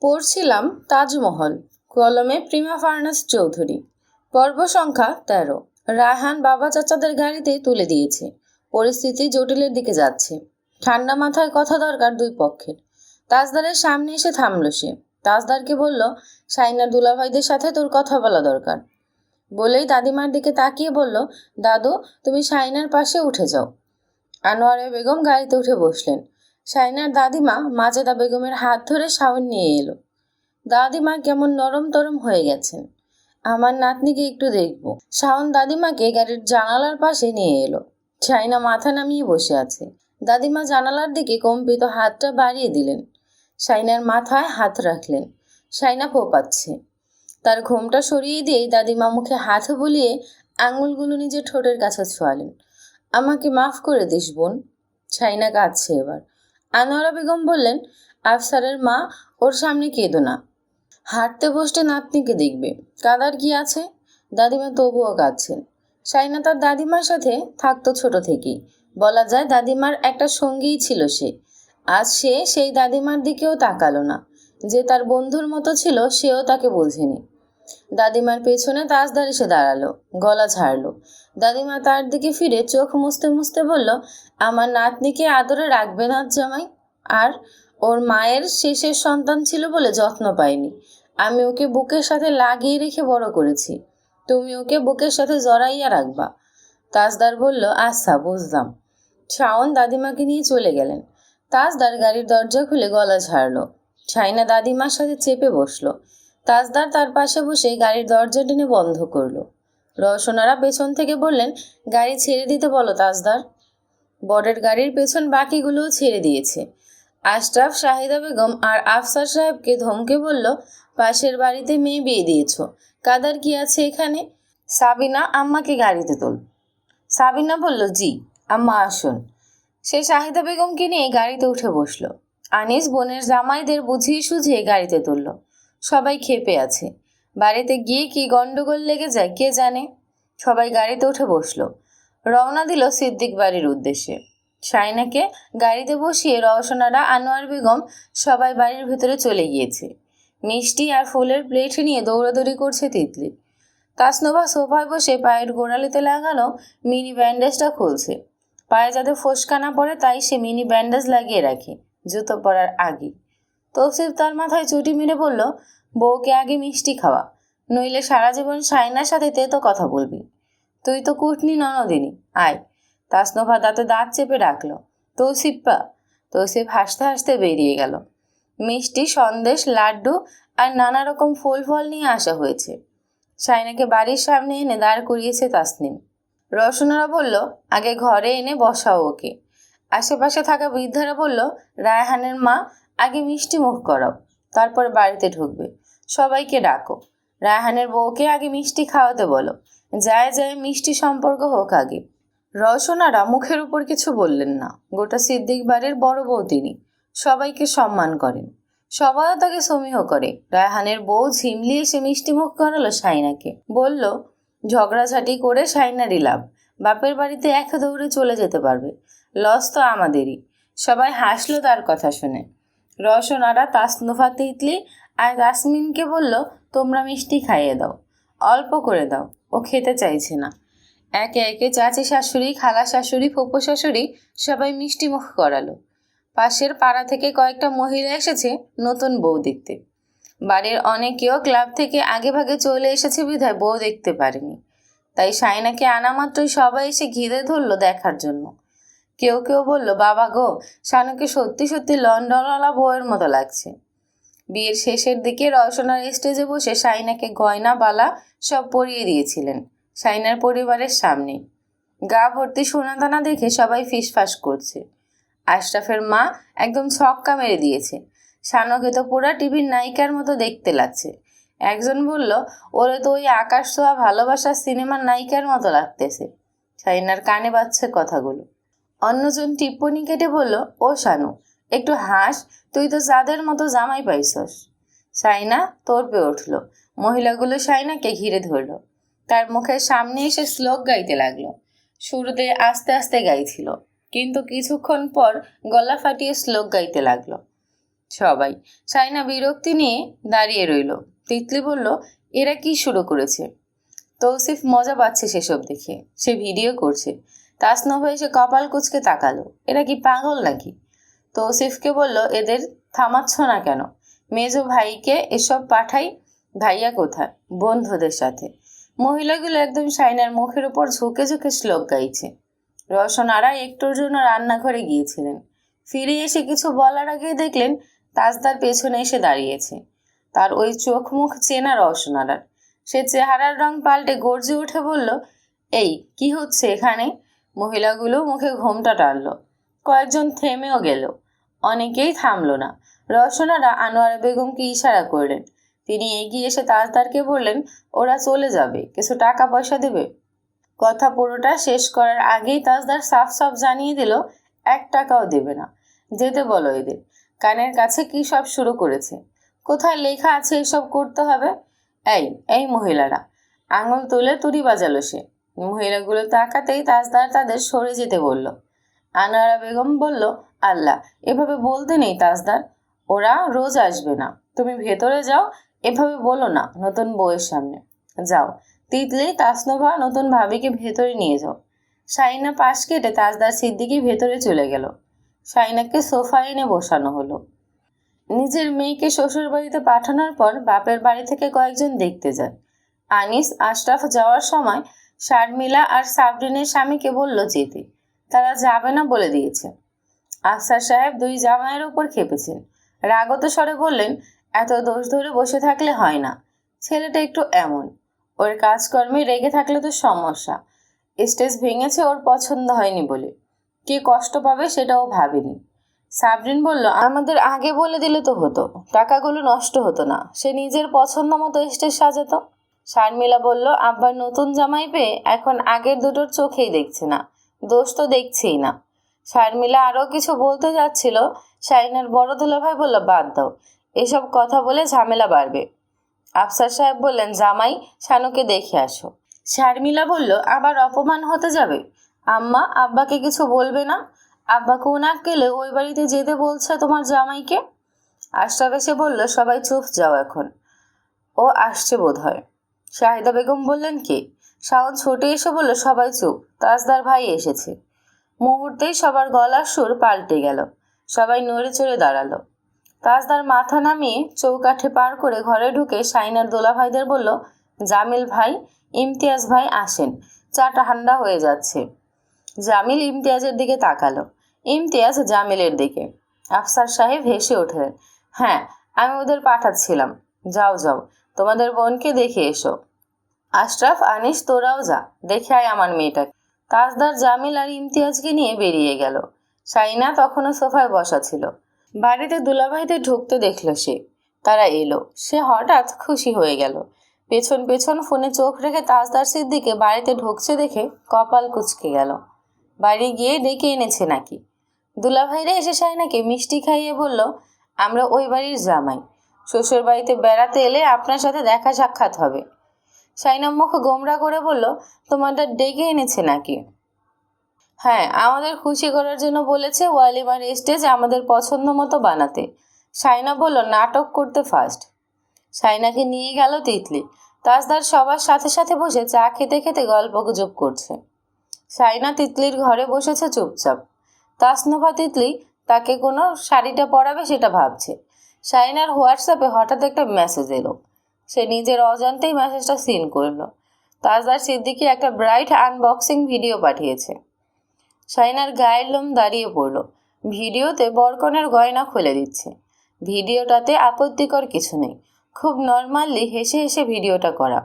পড়ছিলাম তাজমহল, কলমে Prima furnace Chowdhury. পর্ব সংখ্যা তেরো। রায়হান বাবা চাচাদের গাড়িতে তুলে দিয়েছে। পরিস্থিতি জটিলের দিকে যাচ্ছে। ঠান্ডা মাথায় কথা দরকার দুই পক্ষের। তাজদারের সামনে এসে থামলো সে। তাজদারকে বলল সাইনার দুলাভাইদের সাথে তোর কথা বলা দরকার। বলেই দাদিমার দিকে তাকিয়ে বলল, দাদু, তুমি সাইনার পাশে উঠে যাও। আনোয়ারে বেগম গাড়িতে উঠে বসলেন। সাইনার দাদিমা মাজেদা বেগমের হাত ধরে শাওন নিয়ে এলো। দাদিমা কেমন নরম তরম হয়ে গেছেন। আমার নাতনিকে একটু দেখব। শাওন দাদিমাকে গাড়ির জানালার পাশে নিয়ে এলো। সাইনা মাথা নামিয়ে বসে আছে। দাদিমা জানালার দিকে কম্পিত হাতটা বাড়িয়ে দিলেন। সাইনার মাথায় হাত রাখলেন। সাইনা ফোপাচ্ছে। তার ঘোমটা সরিয়ে দিয়েই দাদিমা মুখে হাত বুলিয়ে আঙুলগুলো নিজের ঠোঁটের কাছে ছোঁয়ালেন। আমাকে মাফ করে দিস বোন। সাইনা কাঁদছে এবার। আনোয়ারা বেগম বললেন, আফসারের মা ওর সামনে কেঁদো না। হাঁটতে বসতে নাতনিকে দেখবে। কাদার কি আছে? দাদিমা তবুও কাঁদছেন। সাইনা তার দাদিমার সাথে থাকতো ছোট থেকেই। বলা যায় দাদিমার একটা সঙ্গীই ছিল সে। আজ সে সেই দাদিমার দিকেও তাকালো না। যে তার বন্ধুর মতো ছিল, সেও তাকে বোঝেনি। দাদিমার পেছনে তাজদার এসে দাঁড়াল, গলা ছাড়লো দাদিমা তার দিকে ফিরে চোখ মুছতে মুছতে বলল, আমার নাতনিকে আদরে রাখবে না জামাই। আর ওর মায়ের শেষের সন্তান ছিল বলে যত্ন পাইনি আমি ওকে বুকের সাথে লাগিয়ে রেখে বড় করেছি। তুমি ওকে বুকের সাথে জড়াইয়া রাখবা। তাজদার বলল আচ্ছা বুঝলাম। শাওন দাদিমাকে নিয়ে চলে গেলেন। তাজদার গাড়ির দরজা খুলে গলা ছাড়লো। ছাইনা দাদিমার সাথে চেপে বসল। তাজদার তার পাশে বসে গাড়ির দরজা টেনে বন্ধ করল। রওশনারা পেছন থেকে বললেন, গাড়ি ছেড়ে দিতে বলো তাজদার। বরের গাড়ির পেছন বাকিগুলোও ছেড়ে দিয়েছে। আশরাফ, শাহিদা বেগম আর আফসার সাহেবকে ধমকে বলল, পাশের বাড়িতে মেয়ে বিয়ে দিয়েছ, কাদার কি আছে এখানে? সাবিনা আম্মাকে গাড়িতে তোল। সাবিনা বলল, জি, আম্মা আসুন। সে শাহিদা বেগমকে নিয়ে গাড়িতে উঠে বসল। আনিস, বোনের জামাইদের বুঝিয়ে সুঝিয়ে গাড়িতে তুলল। সবাই খেপে আছে। বাড়িতে গিয়ে কি গন্ডগোল লেগে যায়, কে জানে? সবাই গাড়িতে উঠে বসল। রওনা দিল সিদ্দিক বাড়ির উদ্দেশ্যে। সাইনাকে গাড়িতে বসিয়ে রওশনারা, আনোয়ার বেগম সবাই বাড়ির ভেতরে চলে গিয়েছে। মিষ্টি আর ফুলের প্লেট নিয়ে দৌড়াদৌড়ি করছে তিতলি। তাসনোভা সোফায় বসে পায়ের গোড়ালিতে লাগানো মিনি ব্যান্ডেজটা খুলছে। পায়ে যাতে ফোসকা না পড়ে, তাই সে মিনি ব্যান্ডেজ লাগিয়ে রাখে, জুতো পরার আগে তৌসিফ তার মাথায় চুটি মেরে বলল বউকে আগে মিষ্টি খাওয়া, নইলে সারা জীবন সাইনার সাথে তে তো কথা বলবি। তুই তো কুটনি ননদিনী, আয়। তাসনোভা দাঁতে দাঁত চেপে ডাকলো তৌসিফা তৌসিফ হাসতে হাসতে বেরিয়ে গেল। মিষ্টি, সন্দেশ, লাড্ডু আর নানা রকম ফুল ফল নিয়ে আসা হয়েছে। সাইনাকে বাড়ির সামনে এনে দাঁড় করিয়েছে তাসনিম। রসনারা বলল, আগে ঘরে এনে বসাও ওকে। আশেপাশে থাকা বৃদ্ধারা বলল, রায়হানের মা, আগে মিষ্টি মুখ করাও, তারপর বাড়িতে ঢুকবে। সবাইকে ডাকো। রায়হানের বউকে আগে মিষ্টি খাওয়াতে বলো। যায় যায় মিষ্টি সম্পর্ক হোক আগে। রওশনারা মুখের উপর কিছু বললেন না। গোটা সিদ্দিক বাড়ির বড় বউ তিনি। সবাইকে সম্মান করেন। সবাইও তাকে সমীহ করে। রায়হানের বউ ঝিমলি এসে মিষ্টি মুখ করালো সাইনাকে। বলল, ঝগড়াঝাটি করে সাইনারই লাভ। বাপের বাড়িতে এক দৌড়ে চলে যেতে পারবে। লস তো আমাদেরই। সবাই হাসলো তার কথা শুনে। রওশনারা তাসনুফা তিতলি আর তাসমিনকে বলল, তোমরা মিষ্টি খাইয়ে দাও। অল্প করে দাও। ও খেতে চাইছে না। একে একে চাচি শাশুড়ি, খালা শাশুড়ি, ফুপো শাশুড়ি সবাই মিষ্টি মুখ করালো। পাশের পাড়া থেকে কয়েকটা মহিলা এসেছে নতুন বউ দেখতে। বাড়ির অনেকেও ক্লাব থেকে আগে ভাগে চলে এসেছে বিধায় বউ দেখতে পারেনি। তাই সাইনাকে আনা মাত্রই সবাই এসে ঘিরে ধরলো দেখার জন্য। কেউ কেউ বলল, বাবা গো, শানুকে সত্যি সত্যি লন্ডনওয়ালা বউয়ের মতো লাগছে। বিয়ের শেষের দিকে রওশনার স্টেজে বসে সাইনাকে গয়না, বালা সব পরিয়ে দিয়েছিলেন সাইনার পরিবারের সামনে। গা ভর্তি সোনাদানা দেখে সবাই ফিসফাস করছে। আশরাফের মা একদম ছক্কা মেরে দিয়েছে। শানকে তো পুরা টিভির নায়িকার মতো দেখতে লাগছে। একজন বলল, ওরে তো ওই আকাশ ছোঁয়া ভালোবাসার সিনেমার নায়িকার মতো লাগতেছে। সাইনার কানে বাজছে কথাগুলো। অন্যজন টিপ্পনি কেটে বলল, ও শানু একটু হাস, তুই তো যাদের মতো জামাই পাইছস। সাইনা তোরপে উঠল। মহিলাগুলো সাইনাকে ঘিরে ধরল। তার মুখের সামনে এসে শ্লোক গাইতে লাগল। শুরুতে আস্তে আস্তে গাইছিল, কিন্তু কিছুক্ষণ পর গলা ফাটিয়ে শ্লোক গাইতে লাগল। সবাই সাইনা বিরক্তি নিয়ে দাঁড়িয়ে রইল। তিতলি বলল, এরা কি শুরু করেছে? তৌসিফ মজা পাচ্ছে সেসব দেখে। সে ভিডিও করছে। তাসনভ এসে কপাল কুচকে তাকালো। এরা কি পাগল নাকি? তৌসিফকে বলল, এদের থামাচ্ছ না কেন? মেজো ভাইকে এসব পাঠাই ভাইয়া কোথায়? বন্ধুদের সাথে। মহিলাগুলো একদম সাইনার মুখের উপর ঝুঁকে ঝুঁকে শ্লোক গাইছে। রসনারা একটুর জন্য রান্নাঘরে গিয়েছিলেন। ফিরে এসে কিছু বলার আগেই দেখলেন তাজদার পেছনে এসে দাঁড়িয়েছে। তার ওই চোখ মুখ চেনা রসনারার সে চেহারার রং পাল্টে গর্জে উঠে বলল, এই, কি হচ্ছে এখানে? মহিলাগুলো মুখে ঘোমটা টানলো। কয়েকজন থেমেও গেল। অনেকেই থামলো না। রসনারা আনোয়ারা বেগমকে ইশারা করলেন। তিনি এগিয়ে এসে তাজদারকে বললেন, ওরা চলে যাবে, কিছু টাকা পয়সা দেবে? কথা পুরোটা শেষ করার আগেই তাজদার সাফ সাফ জানিয়ে দিল, এক টাকাও দেবে না। যেতে বলো এদের। কানের কাছে কি সব শুরু করেছে? কোথায় লেখা আছে এসব করতে হবে? এই এই মহিলারা। আঙুল তুলে তুড়ি বাজালো সে। মহিলাগুলো তাকাতেই তাজদার তাদের সরে যেতে বলল। আনোয়ারা বেগম বলল আল্লাহ। এভাবে বলতে নেই তাজদার। ওরা রোজ আসবে না। তুমি ভেতরে যাও, এভাবে বলো না, নতুন বউয়ের সামনে। যাও। তিতলি, তাসনোভা, নতুন ভাবিকে ভেতরে নিয়ে যাও। শাইনা পাশ কেটে তাজদার সিদ্দিকি ভেতরে চলে গেল। শাইনাকে সোফায় এনে বসানো হলো। নিজের মেয়েকে শ্বশুর বাড়িতে পাঠানোর পর বাপের বাড়ি থেকে কয়েকজন দেখতে যায়। আনিস, আশরাফ যাওয়ার সময় শারমিলা আর সাবরিনের স্বামীকে বলল, যেতে। তারা যাবে না বলে দিয়েছে। আফসার সাহেব দুই জামাইয়ের ওপর খেপেছেন। রাগত স্বরে বললেন, এত দোষ ধরে বসে থাকলে হয় না। ছেলেটা একটু এমন। ওর কাজকর্মে রেগে থাকলে তো সমস্যা। স্টেজ ভেঙেছে, ওর পছন্দ হয়নি বলে। কে কষ্ট পাবে সেটাও ভাবেনি। সাবরিন বলল, আমাদের আগে বলে দিলে তো হতো। টাকাগুলো নষ্ট হতো না। সে নিজের পছন্দ মতো স্টেজ সাজাতো। শারমিলা বলল, আব্বার নতুন জামাই পেয়ে এখন আগের দুটোর চোখেই দেখছে না। দোষ তো দেখছেই না। শারমিলা আরও কিছু বলতে যাচ্ছিল শাইনার বড় দুলাভাই বলল, বাদ দাও, এসব কথা বলে ঝামেলা বাড়বে। আফসার সাহেব বললেন, জামাই, শানুকে দেখে আসো। শারমিলা বলল, আবার অপমান হতে যাবে? আম্মা, আব্বাকে কিছু বলবে না? আব্বা কোন গেলে ওই বাড়িতে যেতে বলছে তোমার জামাইকে? আশরাফ এসে বলল, সবাই চুপ যাও এখন। ও আসছে বোধ হয় শাহিদা বেগম বললেন, কি? শাওন ছুটে এসে বলল, সবাই চুপ। তাজদার ভাই এসেছে। মুহূর্তেই সবার গলার সুর পাল্টে গেল। সবাই নড়ে চড়ে দাঁড়াল। তাজদার মাথা নামিয়ে চৌকাঠে পার করে ঘরে ঢুকে সাইনার দোলা ভাইদের বলল, জামিল ভাই, ইমতিয়াজ ভাই আসেন। চা ঠান্ডা হয়ে যাচ্ছে। জামিল ইমতিয়াজের দিকে তাকালো। ইমতিয়াজ জামিলের দিকে। আফসার সাহেব হেসে উঠলেন হ্যাঁ আমি ওদের পাঠাচ্ছিলাম। যাও যাও, তোমাদের বোনকে দেখে এসো। আশরাফ, আনিস, তোরাও যা, দেখে আয় আমার মেয়েটাকে। তাজদার জামিল আর ইমতিয়াজকে নিয়ে বেরিয়ে গেল। সাইনা তখনও সোফায় বসা ছিল। বাড়িতে দুলাভাইদের ঢুকতে দেখল সে। তারা এলো। সে হঠাৎ খুশি হয়ে গেল। পেছন পেছন ফোনে চোখ রেখে তাজদার সিদ্দিকে বাড়িতে ঢুকছে দেখে কপাল কুচকে গেল। বাড়ি গিয়ে ডেকে এনেছে নাকি? দুলাভাইরা এসে সাইনাকে মিষ্টি খাইয়ে বলল, আমরা ওই বাড়ির জামাই। শ্বশুর বাড়িতে বেড়াতে এলে আপনার সাথে দেখা সাক্ষাৎ হবে। সাইনা মুখ গোমরা করে বলল, তোমারটা ডেকে এনেছে নাকি? হ্যাঁ আমাদের খুশি করার জন্য বলেছে ওয়ালিমার স্টেজ আমাদের পছন্দ মতো বানাতে। সাইনা বলল, নাটক করতে ফার্স্ট সাইনাকে নিয়ে গেল তিতলি। তাজদার সবার সাথে সাথে বসে চা খেতে খেতে গল্প গুজব করছে। সাইনা তিতলির ঘরে বসেছে চুপচাপ। তাসনোভা তিতলি তাকে কোনো শাড়িটা পরাবে সেটা ভাবছে। সাইনার হোয়াটসঅ্যাপে হঠাৎ একটা মেসেজ এলো। সে নিজের অজান্তেই মেসেজটা সিন করল। তাজদার সিদ্দিকি একটা ব্রাইট আনবক্সিং ভিডিও পাঠিয়েছে। সাইনার গায়ের লোম দাঁড়িয়ে পড়ল। ভিডিওতে বরকনের গয়না খুলে দিচ্ছে। ভিডিওটাতে আপত্তিকর কিছু নেই। খুব নর্মালি হেসে হেসে ভিডিওটা করা।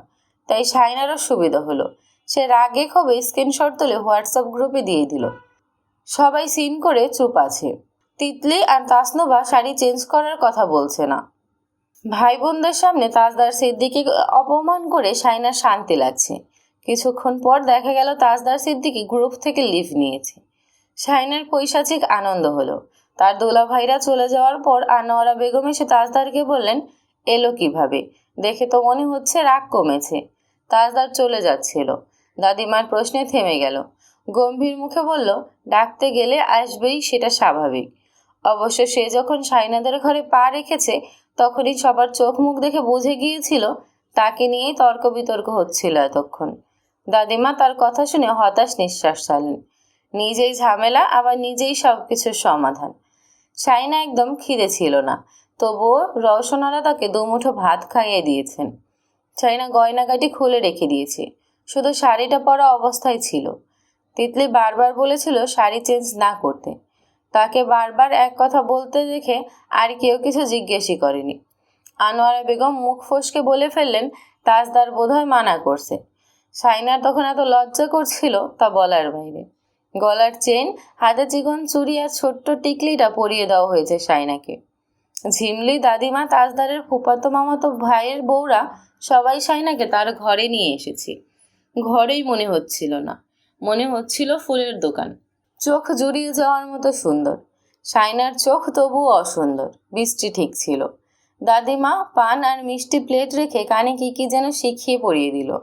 তাই সাইনারও সুবিধা হলো। সে রাগে ক্ষোভে স্ক্রিনশট তুলে হোয়াটসঅ্যাপ গ্রুপে দিয়ে দিল। সবাই সিন করে চুপ আছে। তিতলি আর তাসনোভা শাড়ি চেঞ্জ করার কথা বলছে না। ভাই বোনদের সামনে তাজদার সিদ্দিকি অপমান করে সাইনার শান্তি লাগছে। কিছুক্ষণ পর দেখা গেল তাজদার সিদ্দিকি গ্রুপ থেকে লিভ নিয়েছে। শাইনের পৈশাচিক আনন্দ হলো। তার দোলা ভাইরা চলে যাওয়ার পর আনোয়ারা বেগম এসে তাজদারকে বললেন, এলো কীভাবে? দেখে তো মনে হচ্ছে রাগ কমেছে। তাজদার চলে যাচ্ছিল। দাদিমার প্রশ্নে থেমে গেল। গম্ভীর মুখে বলল, ডাকতে গেলে আসবেই, সেটা স্বাভাবিক। অবশ্য সে যখন সাইনাদের ঘরে পা রেখেছে তখনই সবার চোখ মুখ দেখে বুঝে গিয়েছিল, তাকে নিয়েই তর্ক বিতর্ক হচ্ছিল এতক্ষণ। দাদিমা তার কথা শুনে হতাশ নিঃশ্বাস ছাড়লেন। নিজেই ঝামেলা, আবার নিজেই সব কিছুর সমাধান। সাইনা একদম খিদে ছিল না, তবুও রওশনারা তাকে দুমুঠো ভাত খাইয়ে দিয়েছেন। সাইনা গয়নাগাটি খুলে রেখে দিয়েছে, শুধু শাড়িটা পরা অবস্থায় ছিল। তিতলি বারবার বলেছিল শাড়ি চেঞ্জ না করতে। তাকে বারবার এক কথা বলতে দেখে আর কেউ কিছু জিজ্ঞেসই করেনি। আনোয়ারা বেগম মুখ ফসকে বলে ফেললেন, তাজদার বোধহয় মানা করছে। সাইনার তখন এত লজ্জা করছিল তা বলার বাইরে। গলার চেন, হাতে চিকন চুড়ি আর ছোট্ট টিকলিটা পরিয়ে দেওয়া হয়েছে সাইনাকে। ঝিমলি দাদিমা, তাজদারের ফুপাতো মামাতো ভাইয়ের বউরা সবাই সাইনাকে তার ঘরে নিয়ে এসেছে। ঘরেই মনে হচ্ছিল না। মনে হচ্ছিল ফুলের দোকান। চোখ জুড়িয়ে যাওয়ার মতো সুন্দর। সাইনার চোখ তবুও অসুন্দর। বৃষ্টি ঠিক ছিল। দাদিমা পান আর মিষ্টি প্লেট রেখে কানে কি কি যেন শিখিয়ে পড়িয়ে দিল।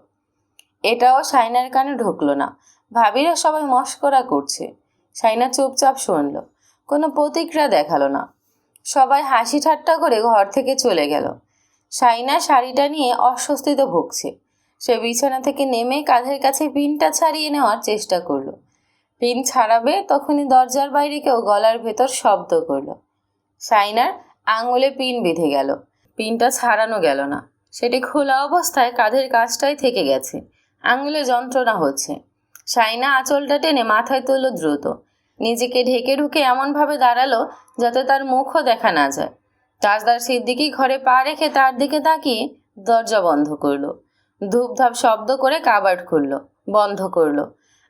এটাও সাইনার কানে ঢুকলো না। ভাবিরা সবাই মস্করা করছে। সাইনা চুপচাপ শুনল। কোনো প্রতিক্রিয়া দেখাল না। সবাই হাসি ঠাট্টা করে ঘর থেকে চলে গেল। সাইনা শাড়িটা নিয়ে অস্বস্তিতে ভুগছে। সে বিছানা থেকে নেমে কাঁধের কাছে পিনটা ছাড়িয়ে নেওয়ার চেষ্টা করল। পিন ছাড়াবে, তখনই দরজার বাইরে কেউ গলার ভেতর শব্দ করল। সাইনার আঙুলে পিন বেঁধে গেল। পিনটা ছাড়ানো গেল না। সেটি খোলা অবস্থায় কাঁধের কাজটাই থেকে গেছে। আঙুলে যন্ত্রণা হচ্ছে। সাইনা আঁচলটা টেনে মাথায় তুলল দ্রুত। নিজেকে ঢেকে ঢুকে এমনভাবে দাঁড়াল যাতে তার মুখও দেখা না যায়। তাজদার সিদ্দিকি ঘরে পা রেখে তার দিকে তাকিয়ে দরজা বন্ধ করল। ধূপধাপ শব্দ করে কাবার্ড খুললো, বন্ধ করল।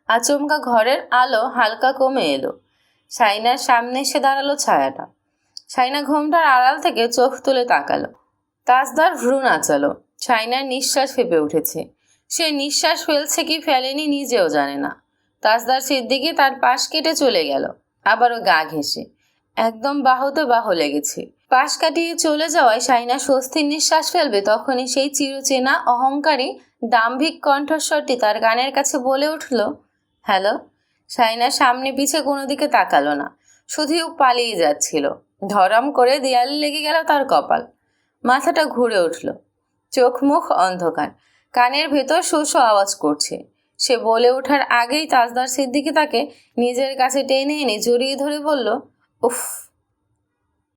আচমকা ঘরের আলো হালকা কমে এলো। সাইনার সামনে এসে দাঁড়াল ছায়াটা। সাইনা ঘোমটার আড়াল থেকে চোখ তুলে তাকালো। তাজদার ভ্রু নাচালো সাইনার নিঃশ্বাস ফেপে উঠেছে। সে নিঃশ্বাস ফেলছে কি ফেলেনি নিজেও জানে না। তাজদার সিদ্দিকি তার পাশ কেটে চলে গেল। আবারও গা ঘেঁষে। একদম বাহুতে বাহু লেগেছে। পাশ কাটিয়ে চলে যাওয়ায় সাইনা স্বস্তির নিঃশ্বাস ফেলবে তখনই সেই চিরচেনা অহংকারী দাম্ভিক কণ্ঠস্বরটি তার গানের কাছে বলে উঠল হ্যালো? সাইনা সামনে পিছে কোনো দিকে তাকালো না। শুধুও পালিয়ে যাচ্ছিল। ধরম করে দেয়ালে লেগে গেল তার কপাল। মাথাটা ঘুরে উঠল। চোখ মুখ অন্ধকার। কানের ভেতর শোষ আওয়াজ করছে। সে বলে ওঠার আগেই তাজদার সিদ্দিকি তাকে নিজের কাছে টেনে এনে জড়িয়ে ধরে বলল, উফ